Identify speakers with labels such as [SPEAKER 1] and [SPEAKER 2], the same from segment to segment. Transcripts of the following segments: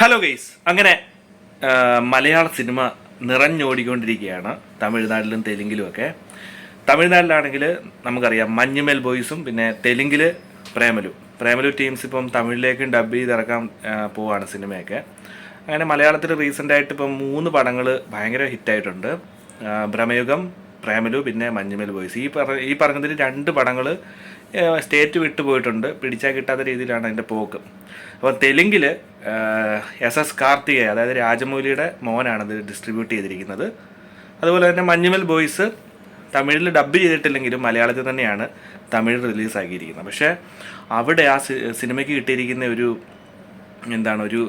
[SPEAKER 1] Hello guys അങ്ങനെ മലയാള cinema നിറഞ്ഞോടിക്കൊണ്ടിരിക്കുകയാണ്. തമിഴ്നാട്ടിലും തെലുങ്കിലും ഒക്കെ. തമിഴ്നാട്ടിലാണെങ്കിൽ നമുക്കറിയാം മഞ്ഞുമേൽ ബോയ്സും പിന്നെ തെലുങ്കിൽ പ്രേമലു. പ്രേമലു ടീംസ് ഇപ്പം തമിഴിലേക്കും ഡബ് ചെയ്ത് ഇറക്കാൻ പോവാണ് സിനിമയൊക്കെ. അങ്ങനെ മലയാളത്തിൽ റീസെന്റായിട്ട് ഇപ്പം മൂന്ന് പടങ്ങൾ ഭയങ്കര ഹിറ്റായിട്ടുണ്ട്. ഭ്രമയുഗം പ്രേമലു പിന്നെ മഞ്ഞുമേൽ ബോയ്സ്. ഈ പറ ഈ പറഞ്ഞതിൽ രണ്ട് പടങ്ങൾ സ്റ്റേറ്റ് വിട്ടു പോയിട്ടുണ്ട്. പിടിച്ചാൽ കിട്ടാത്ത രീതിയിലാണ് അതിന്റെ പോക്ക്. അപ്പോൾ തെലുങ്കിൽ എസ് എസ് കാർത്തികേയ അതായത് രാജമൗലിയുടെ മോനാണ് ഇത് ഡിസ്ട്രിബ്യൂട്ട് ചെയ്തിരിക്കുന്നത്. അതുപോലെ തന്നെ മഞ്ഞുമൽ ബോയ്സ് തമിഴിൽ ഡബ് ചെയ്തിട്ടില്ലെങ്കിലും മലയാളത്തിൽ തന്നെയാണ് തമിഴ് റിലീസാക്കിയിരിക്കുന്നത്. പക്ഷേ അവിടെ ആ സിനിമയ്ക്ക് കിട്ടിയിരിക്കുന്ന ഒരു എന്താണ് ഒരു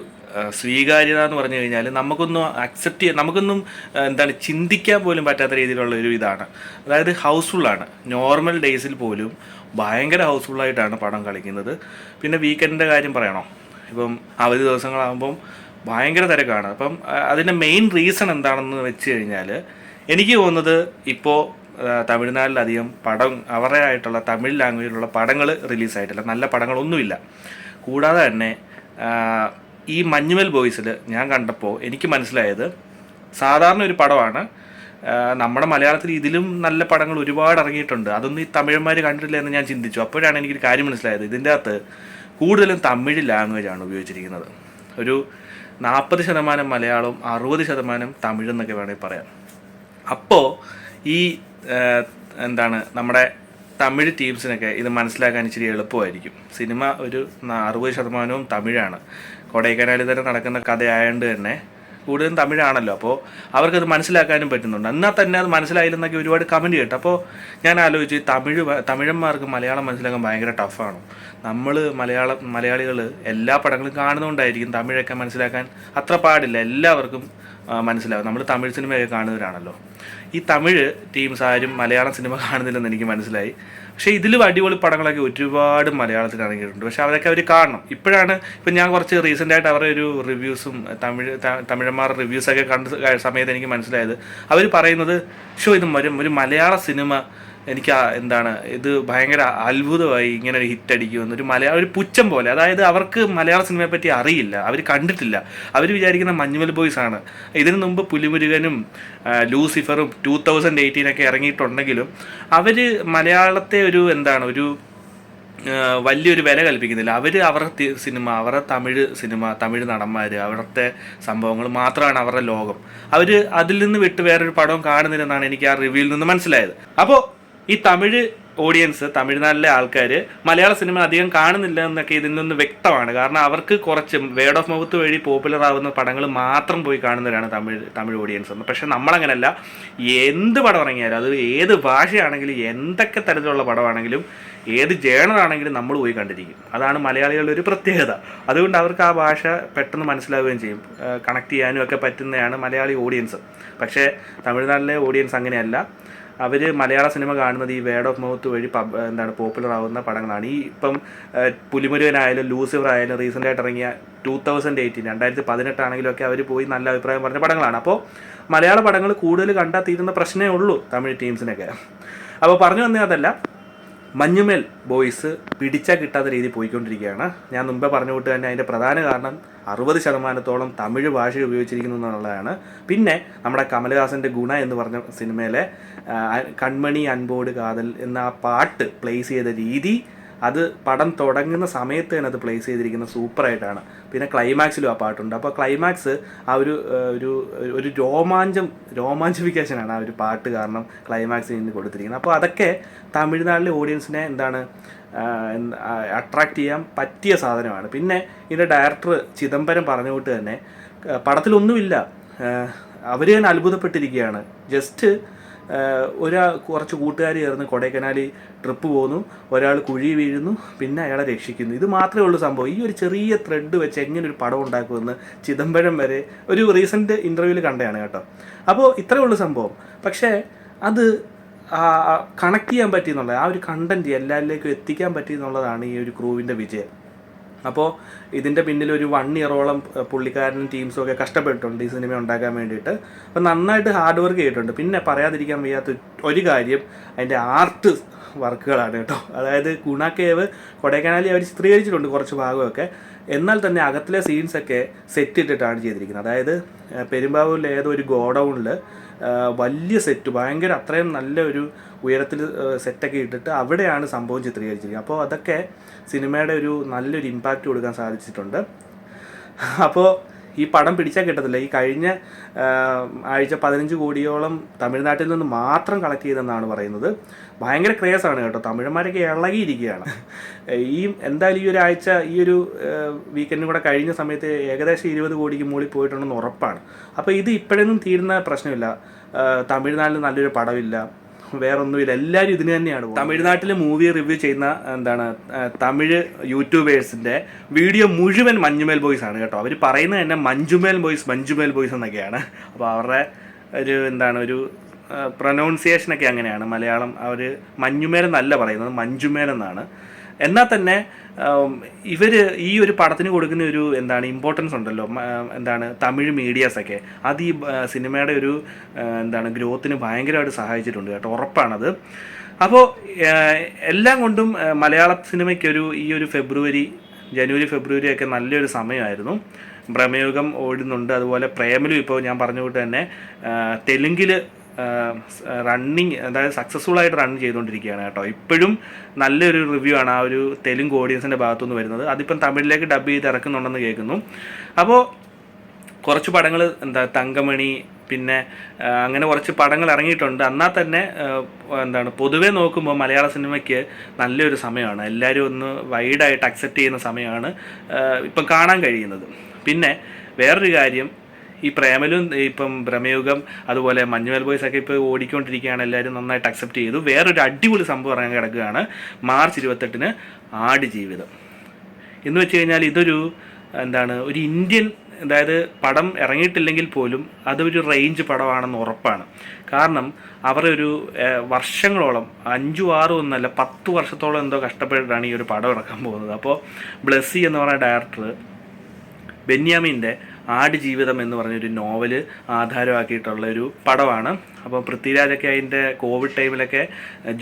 [SPEAKER 1] സ്വീകാര്യത എന്ന് പറഞ്ഞു കഴിഞ്ഞാൽ നമുക്കൊന്നും അക്സെപ്റ്റ് ചെയ്യാൻ നമുക്കൊന്നും എന്താണ് ചിന്തിക്കാൻ പോലും പറ്റാത്ത രീതിയിലുള്ള ഒരു ഇതാണ്. അതായത് ഹൗസ്ഫുള്ളാണ് നോർമൽ ഡേയ്സിൽ പോലും ഭയങ്കര ഹൗസ്ഫുള്ളായിട്ടാണ് പടം കളിക്കുന്നത്. പിന്നെ വീക്കെൻഡിന്റെ കാര്യം പറയണോ? ഇപ്പം അവധി ദിവസങ്ങളാകുമ്പം ഭയങ്കര തിരക്കാണ്. അപ്പം അതിന്റെ മെയിൻ റീസൺ എന്താണെന്ന് വെച്ച് കഴിഞ്ഞാൽ എനിക്ക് തോന്നുന്നത് ഇപ്പോൾ തമിഴ്നാട്ടിലധികം പടം അവരുടെ ആയിട്ടുള്ള തമിഴ് ലാംഗ്വേജിലുള്ള പടങ്ങൾ റിലീസായിട്ടില്ല നല്ല പടങ്ങളൊന്നുമില്ല. കൂടാതെ തന്നെ ഈ മഞ്ഞുമൽ ബോയ്സിൽ ഞാൻ കണ്ടപ്പോൾ എനിക്ക് മനസ്സിലായത് സാധാരണ ഒരു പടമാണ്. നമ്മുടെ മലയാളത്തിൽ ഇതിലും നല്ല പടങ്ങൾ ഒരുപാട് ഇറങ്ങിയിട്ടുണ്ട്. അതൊന്നും ഈ തമിഴന്മാർ കണ്ടിട്ടില്ല എന്ന് ഞാൻ ചിന്തിച്ചു. അപ്പോഴാണ് എനിക്കൊരു കാര്യം മനസ്സിലായത്. ഇതിന്റെ അകത്ത് കൂടുതലും തമിഴ് ലാംഗ്വേജ് ആണ് ഉപയോഗിച്ചിരിക്കുന്നത്. ഒരു നാൽപ്പത് ശതമാനം മലയാളവും അറുപത് ശതമാനം തമിഴെന്നൊക്കെ വേണമെങ്കിൽ പറയാം. അപ്പോൾ ഈ എന്താണ് നമ്മുടെ തമിഴ് ടീംസിനൊക്കെ ഇത് മനസ്സിലാക്കാൻ ഇച്ചിരി എളുപ്പമായിരിക്കും. സിനിമ ഒരു അറുപത് ശതമാനവും തമിഴാണ്. കൊടൈക്കനാലിൽ തന്നെ നടക്കുന്ന കഥയായതുകൊണ്ട് തന്നെ കൂടുതലും തമിഴാണല്ലോ. അപ്പോൾ അവർക്കത് മനസ്സിലാക്കാനും പറ്റുന്നുണ്ട്. എന്നാൽ തന്നെ അത് മനസ്സിലായില്ലെന്നൊക്കെ ഒരുപാട് കമന്റ് കേട്ടു. അപ്പോൾ ഞാൻ ആലോചിച്ചു തമിഴ് തമിഴന്മാർക്ക് മലയാളം മനസ്സിലാക്കാൻ ഭയങ്കര ടഫാണ് നമ്മൾ മലയാള മലയാളികൾ എല്ലാ പടങ്ങളും കാണുന്നതുകൊണ്ടായിരിക്കും തമിഴൊക്കെ മനസ്സിലാക്കാൻ അത്ര പാടില്ല. എല്ലാവർക്കും മനസ്സിലാവും. നമ്മൾ തമിഴ് സിനിമയൊക്കെ കാണുന്നവരാണല്ലോ. ഈ തമിഴ് ടീംസ് ആരും മലയാളം സിനിമ കാണുന്നില്ലെന്ന് എനിക്ക് മനസ്സിലായി. പക്ഷേ ഇതിലും അടിപൊളി പടങ്ങളൊക്കെ ഒരുപാട് മലയാളത്തിൽ ഇറങ്ങിയിട്ടുണ്ട്. പക്ഷേ അവരൊക്കെ അവർ കാണണം. ഇപ്പോഴാണ് ഇപ്പം ഞാൻ കുറച്ച് റീസെന്റായിട്ട് അവരുടെ ഒരു റിവ്യൂസും തമിഴ് തമിഴന്മാർ റിവ്യൂസൊക്കെ കണ്ട സമയത്ത് എനിക്ക് മനസ്സിലായത്. അവർ പറയുന്നത് ഷോ ഇത് ഒരു മലയാള സിനിമ എനിക്ക് എന്താണ് ഇത് ഭയങ്കര അത്ഭുതമായി ഇങ്ങനെ ഒരു ഹിറ്റ് അടിക്കുമെന്ന് ഒരു മലയാള ഒരു പുച്ഛം പോലെ. അതായത് അവർക്ക് മലയാള സിനിമയെ പറ്റി അറിയില്ല. അവർ കണ്ടിട്ടില്ല. അവർ വിചാരിക്കുന്ന മഞ്ഞുമൽ ബോയ്സ് ആണ്. ഇതിനു മുമ്പ് പുലിമുരുകനും ലൂസിഫറും ടൂ തൗസൻഡ് എയ്റ്റീനൊക്കെ ഇറങ്ങിയിട്ടുണ്ടെങ്കിലും അവർ മലയാളത്തെ ഒരു എന്താണ് ഒരു വലിയൊരു വില കൽപ്പിക്കുന്നില്ല. അവർ അവരുടെ സിനിമ അവരുടെ തമിഴ് സിനിമ തമിഴ് നടന്മാർ അവിടുത്തെ സംഭവങ്ങൾ മാത്രമാണ് അവരുടെ ലോകം. അവർ അതിൽ നിന്ന് വിട്ട് വേറൊരു പടവും കാണുന്നില്ലെന്നാണ് എനിക്ക് ആ റിവ്യൂവിൽ നിന്ന് മനസ്സിലായത്. അപ്പോൾ ഈ തമിഴ് ഓഡിയൻസ് തമിഴ്നാട്ടിലെ ആൾക്കാർ മലയാള സിനിമ അധികം കാണുന്നില്ല എന്നൊക്കെ ഇതിൽ നിന്ന് വ്യക്തമാണ്. കാരണം അവർക്ക് കുറച്ച് വേർഡ് ഓഫ് മൗത്ത് വഴി പോപ്പുലർ ആവുന്ന പടങ്ങൾ മാത്രം പോയി കാണുന്നവരാണ് തമിഴ് തമിഴ് ഓഡിയൻസ് എന്ന്. പക്ഷെ നമ്മളങ്ങനല്ല. എന്ത് പടം ഇറങ്ങിയാലും അത് ഏത് ഭാഷയാണെങ്കിലും എന്തൊക്കെ തരത്തിലുള്ള പടമാണെങ്കിലും ഏത് ജേണറാണെങ്കിലും നമ്മൾ പോയി കണ്ടിരിക്കും. അതാണ് മലയാളികളുടെ ഒരു പ്രത്യേകത. അതുകൊണ്ട് അവർക്ക് ആ ഭാഷ പെട്ടെന്ന് മനസ്സിലാവുകയും ചെയ്യും. കണക്ട് ചെയ്യാനും ഒക്കെ പറ്റുന്നതാണ് മലയാളി ഓഡിയൻസ് പക്ഷേ തമിഴ്നാട്ടിലെ ഓഡിയൻസ് അങ്ങനെയല്ല. അവർ മലയാള സിനിമ കാണുന്നത് ഈ വേഡ് ഓഫ് മൗത്ത് വഴി എന്താണ് പോപ്പുലർ ആവുന്ന പടങ്ങളാണ്. ഈ ഇപ്പം പുലിമുരുവനായാലും ലൂസിഫർ ആയാലും റീസെന്റ് ആയിട്ട് ഇറങ്ങിയ ടൂ തൗസൻഡ് എയ്റ്റീൻ രണ്ടായിരത്തി പതിനെട്ടാണെങ്കിലും ഒക്കെ അവർ പോയി നല്ല അഭിപ്രായം പറഞ്ഞ പടങ്ങളാണ്. അപ്പോൾ മലയാള പടങ്ങൾ കൂടുതൽ കണ്ടാൽ തീരുന്ന പ്രശ്നമേ ഉള്ളൂ തമിഴ് ടീംസിനൊക്കെ അപ്പോൾ പറഞ്ഞു വന്നേ അതല്ല മഞ്ഞുമേൽ ബോയ്സ് പിടിച്ചാൽ കിട്ടാത്ത രീതി പോയിക്കൊണ്ടിരിക്കുകയാണ്. ഞാൻ മുമ്പേ പറഞ്ഞു വിട്ട് തന്നെ അതിന്റെ പ്രധാന കാരണം അറുപത് ശതമാനത്തോളം തമിഴ് ഭാഷ ഉപയോഗിച്ചിരിക്കുന്നു എന്നുള്ളതാണ്. പിന്നെ നമ്മുടെ കമലഹാസന്റെ ഗുണ എന്ന് പറഞ്ഞ സിനിമയിലെ കൺമണി അൻപോട് കാതൽ എന്ന ആ പാട്ട് പ്ലേസ് ചെയ്ത രീതി അത് പടം തുടങ്ങുന്ന സമയത്ത് തന്നെ അത് പ്ലേസ് ചെയ്തിരിക്കുന്ന സൂപ്പറായിട്ടാണ് പിന്നെ ക്ലൈമാക്സിലും ആ പാട്ടുണ്ട്. അപ്പോൾ ക്ലൈമാക്സ് ആ ഒരു ഒരു ഒരു രോമാഞ്ചം രോമാഞ്ചിഫിക്കേഷനാണ് ആ ഒരു പാട്ട് കാരണം ക്ലൈമാക്സിൽ നിന്ന് കൊടുത്തിരിക്കുന്നത്. അപ്പോൾ അതൊക്കെ തമിഴ്നാട്ടിലെ ഓഡിയൻസിനെ എന്താണ് അട്രാക്റ്റ് ചെയ്യാൻ പറ്റിയ സാധനമാണ്. പിന്നെ ഇതിന്റെ ഡയറക്ടർ ചിദംബരം പറഞ്ഞു വിട്ട് തന്നെ പടത്തിലൊന്നുമില്ല. അവർ തന്നെ അത്ഭുതപ്പെട്ടിരിക്കുകയാണ്. ജസ്റ്റ് ഒരാ കുറച്ച് കൂട്ടുകാർ ചേർന്ന് കൊടൈക്കനാലിൽ ട്രിപ്പ് പോകുന്നു ഒരാൾ കുഴി വീഴുന്നു പിന്നെ അയാളെ രക്ഷിക്കുന്നു. ഇത് മാത്രമേ ഉള്ളൂ സംഭവം. ഈ ഒരു ചെറിയ ത്രെഡ് വെച്ച് എങ്ങനെ ഒരു പടം ഉണ്ടാക്കുമെന്ന് ചിദംബരം വരെ ഒരു റീസെന്റ് ഇന്റർവ്യൂവിൽ കണ്ടതാണ് കേട്ടോ. അപ്പോൾ ഇത്രയേ ഉള്ളൂ സംഭവം. പക്ഷേ അത് കണക്ട് ചെയ്യാൻ പറ്റി എന്നുള്ളത് ആ ഒരു കണ്ടന്റ് എല്ലാവരിലേക്കും എത്തിക്കാൻ പറ്റി എന്നുള്ളതാണ് ഈ ഒരു ക്രൂവിന്റെ വിജയം. അപ്പോൾ ഇതിന്റെ പിന്നിൽ ഒരു വൺ ഇയറോളം പുള്ളിക്കാരനും ടീംസും ഒക്കെ കഷ്ടപ്പെട്ടിട്ടുണ്ട് ഈ സിനിമ ഉണ്ടാക്കാൻ വേണ്ടിയിട്ട്. അപ്പോൾ നന്നായിട്ട് ഹാർഡ് വർക്ക് ചെയ്തിട്ടുണ്ട്. പിന്നെ പറയാതിരിക്കാൻ വയ്യാത്ത ഒരു കാര്യം അതിന്റെ ആർട്ട് വർക്കുകളാണ് കേട്ടോ. അതായത് ഗുണാക്കേവ് കേവ് കൊടൈക്കനാലിൽ അവർ ചിത്രീകരിച്ചിട്ടുണ്ട് കുറച്ച് ഭാഗമൊക്കെ. എന്നാൽ തന്നെ അകത്തിലെ സീൻസൊക്കെ സെറ്റ് ഇട്ടിട്ടാണ് ചെയ്തിരിക്കുന്നത്. അതായത് പെരുമ്പാവൂരിലെ ഏതോ ഒരു ഗോഡൗണിൽ വലിയ സെറ്റ് ഭയങ്കര അത്രയും നല്ല ഒരു ഉയരത്തിൽ സെറ്റൊക്കെ ഇട്ടിട്ട് അവിടെയാണ് സംഭവം ചിത്രീകരിച്ചിരിക്കുന്നത്. അപ്പോൾ അതൊക്കെ സിനിമയുടെ ഒരു നല്ലൊരു ഇമ്പാക്റ്റ് കൊടുക്കാൻ സാധിച്ചിട്ടുണ്ട്. അപ്പോൾ ഈ പടം പിടിച്ചാൽ കിട്ടത്തില്ല. ഈ കഴിഞ്ഞ ആഴ്ച പതിനഞ്ച് കോടിയോളം തമിഴ്നാട്ടിൽ നിന്ന് മാത്രം കളക്ട് ചെയ്തെന്നാണ് പറയുന്നത്. ഭയങ്കര ക്രേസാണ് കേട്ടോ. തമിഴന്മാരൊക്കെ ഇളകിയിരിക്കുകയാണ്. ഈ എന്തായാലും ഈ ഒരു ആഴ്ച ഈ ഒരു വീക്കെൻഡും കൂടെ കഴിഞ്ഞ സമയത്ത് ഏകദേശം ഇരുപത് കോടിക്ക് മുകളിൽ പോയിട്ടുണ്ടെന്ന് ഉറപ്പാണ്. അപ്പോൾ ഇത് ഇപ്പോഴൊന്നും തീരുന്ന പ്രശ്നമില്ല. തമിഴ്നാട്ടിൽ നല്ലൊരു പടമില്ല. വേറൊന്നുമില്ല. എല്ലാവരും ഇതിന് തന്നെയാണ്. തമിഴ്നാട്ടിൽ മൂവി റിവ്യൂ ചെയ്യുന്ന എന്താണ് തമിഴ് യൂട്യൂബേഴ്സിന്റെ വീഡിയോ മുഴുവൻ മഞ്ഞുമേൽ ബോയ്സ് ആണ് കേട്ടോ. അവർ പറയുന്നത് തന്നെ മഞ്ജുമേൽ ബോയ്സ് മഞ്ജുമേൽ ബോയ്സ് എന്നൊക്കെയാണ്. അപ്പോൾ അവരുടെ ഒരു എന്താണ് ഒരു പ്രൊനൗൺസിയേഷനൊക്കെ അങ്ങനെയാണ്. മലയാളം അവർ മഞ്ഞുമേൽ എന്നല്ല പറയുന്നത് മഞ്ജുമേൽ എന്നാണ് എന്നാൽ തന്നെ ഇവർ ഈ ഒരു പടത്തിന് കൊടുക്കുന്ന ഒരു എന്താണ് ഇമ്പോർട്ടൻസ് ഉണ്ടല്ലോ. എന്താണ് തമിഴ് മീഡിയാസൊക്കെ അത് ഈ സിനിമയുടെ ഒരു എന്താണ് ഗ്രോത്തിന് ഭയങ്കരമായിട്ട് സഹായിച്ചിട്ടുണ്ട് കേട്ടോ. ഉറപ്പാണത്. അപ്പോൾ എല്ലാം കൊണ്ടും മലയാള സിനിമയ്ക്കൊരു ഈ ഒരു ഫെബ്രുവരി ജനുവരി ഫെബ്രുവരി ഒക്കെ നല്ലൊരു സമയമായിരുന്നു. ഭ്രമയുഗം ഓടുന്നുണ്ട്. അതുപോലെ പ്രേമലും ഇപ്പോൾ ഞാൻ പറഞ്ഞ കൂട്ട് തന്നെ തെലുങ്കിൽ റണ്ണിങ് അതായത് സക്സസ്ഫുൾ ആയിട്ട് റൺ ചെയ്തുകൊണ്ടിരിക്കുകയാണ് കേട്ടോ. ഇപ്പോഴും നല്ലൊരു റിവ്യൂ ആണ് ആ ഒരു തെലുങ്ക് ഓഡിയൻസിന്റെ ഭാഗത്തുനിന്ന് വരുന്നത്. അതിപ്പം തമിഴിലേക്ക് ഡബ് ചെയ്ത് ഇറക്കുന്നുണ്ടെന്ന് കേൾക്കുന്നു. അപ്പോൾ കുറച്ച് പടങ്ങൾ എന്താ തങ്കമണി പിന്നെ അങ്ങനെ കുറച്ച് പടങ്ങൾ ഇറങ്ങിയിട്ടുണ്ട്. എന്നാൽ തന്നെ എന്താണ് പൊതുവേ നോക്കുമ്പോൾ മലയാള സിനിമയ്ക്ക് നല്ലൊരു സമയമാണ്. എല്ലാവരും ഒന്ന് വൈഡായിട്ട് അക്സെപ്റ്റ് ചെയ്യുന്ന സമയമാണ് ഇപ്പം കാണാൻ കഴിയുന്നത്. പിന്നെ വേറൊരു കാര്യം ഈ പ്രേമലും ഇപ്പം ഭ്രമയുഗം അതുപോലെ മഞ്ഞുവൽ ബോയ്സ് ഒക്കെ ഇപ്പോൾ ഓടിക്കൊണ്ടിരിക്കുകയാണ് എല്ലാവരും നന്നായിട്ട് അക്സെപ്റ്റ് ചെയ്തു. വേറൊരു അടിപൊളി സംഭവം ഇറങ്ങാൻ കിടക്കുകയാണ് മാർച്ച് ഇരുപത്തെട്ടിന് ആട് ജീവിതം. എന്ന് വെച്ച് കഴിഞ്ഞാൽ ഇതൊരു എന്താണ് ഒരു ഇന്ത്യൻ അതായത് പടം ഇറങ്ങിയിട്ടില്ലെങ്കിൽ പോലും അതൊരു റേഞ്ച് പടമാണെന്ന് ഉറപ്പാണ്. കാരണം അവർ ഒരു വർഷങ്ങളോളം അഞ്ചു ആറും ഒന്നല്ല പത്ത് വർഷത്തോളം എന്തോ കഷ്ടപ്പെട്ടിട്ടാണ് ഈ ഒരു പടം ഇറക്കാൻ പോകുന്നത്. അപ്പോൾ ബ്ലസ്സി എന്ന് പറയുന്ന ഡയറക്ടർ ബെന്യാമിന്റെ ആട് ജീവിതം എന്ന് പറഞ്ഞൊരു നോവൽ ആധാരമാക്കിയിട്ടുള്ള ഒരു പടമാണ്. അപ്പോൾ പൃഥ്വിരാജൊക്കെ അതിന്റെ കോവിഡ് ടൈമിലൊക്കെ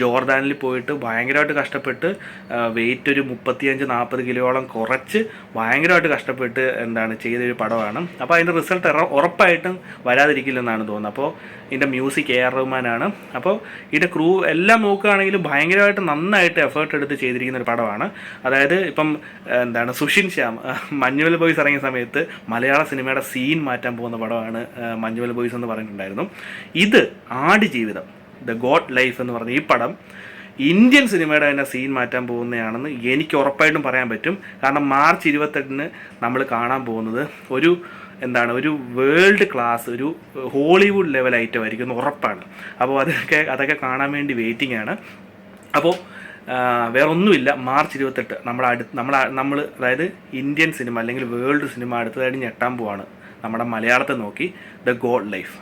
[SPEAKER 1] ജോർദാനിൽ പോയിട്ട് ഭയങ്കരമായിട്ട് കഷ്ടപ്പെട്ട് വെയിറ്റ് ഒരു മുപ്പത്തിയഞ്ച് നാൽപ്പത് കിലോയോളം കുറച്ച് ഭയങ്കരമായിട്ട് കഷ്ടപ്പെട്ട് എന്താണ് ചെയ്തൊരു പടമാണ്. അപ്പോൾ അതിന്റെ റിസൾട്ട് ഉറപ്പായിട്ടും വരാതിരിക്കില്ലെന്നാണ് തോന്നുന്നത്. അപ്പോൾ ഇതിന്റെ മ്യൂസിക് എ ആർ റഹ്മാനാണ്. അപ്പോൾ ഇതിന്റെ ക്രൂ എല്ലാം നോക്കുകയാണെങ്കിലും ഭയങ്കരമായിട്ട് നന്നായിട്ട് എഫേർട്ട് എടുത്ത് ചെയ്തിരിക്കുന്ന ഒരു പടമാണ്. അതായത് ഇപ്പം എന്താണ് സുഷിൻ ശ്യാം മഞ്ഞുവൽ ബോയ്സ് ഇറങ്ങിയ സമയത്ത് മലയാള സിനിമയുടെ സീൻ മാറ്റാൻ പോകുന്ന പടമാണ് മഞ്ഞുവൽ ബോയ്സ് എന്ന് പറഞ്ഞിട്ടുണ്ടായിരുന്നു. ഇത് ആട് ജീവിതം. ദ ഗോഡ് ലൈഫ് എന്ന് പറഞ്ഞ ഈ പടം ഇന്ത്യൻ സിനിമയുടെ തന്നെ സീൻ മാറ്റാൻ പോകുന്നതാണെന്ന് എനിക്ക് ഉറപ്പായിട്ടും പറയാൻ പറ്റും. കാരണം മാർച്ച് ഇരുപത്തെട്ടിന് നമ്മൾ കാണാൻ പോകുന്നത് ഒരു എന്താണ് ഒരു വേൾഡ് ക്ലാസ് ഒരു ഹോളിവുഡ് ലെവൽ ഐറ്റം ആയിരിക്കും എന്ന് ഉറപ്പാണ്. അപ്പോൾ അതൊക്കെ അതൊക്കെ കാണാൻ വേണ്ടി വെയിറ്റിംഗ് ആണ്. അപ്പോൾ വേറെ ഒന്നുമില്ല മാർച്ച് ഇരുപത്തെട്ട് നമ്മുടെ അടുത്ത് നമ്മൾ നമ്മൾ അതായത് ഇന്ത്യൻ സിനിമ അല്ലെങ്കിൽ വേൾഡ് സിനിമ അടുത്തതായിട്ട് ഞെട്ടാൻ പോവാണ്. നമ്മുടെ മലയാളത്തെ നോക്കി. The Goat Life.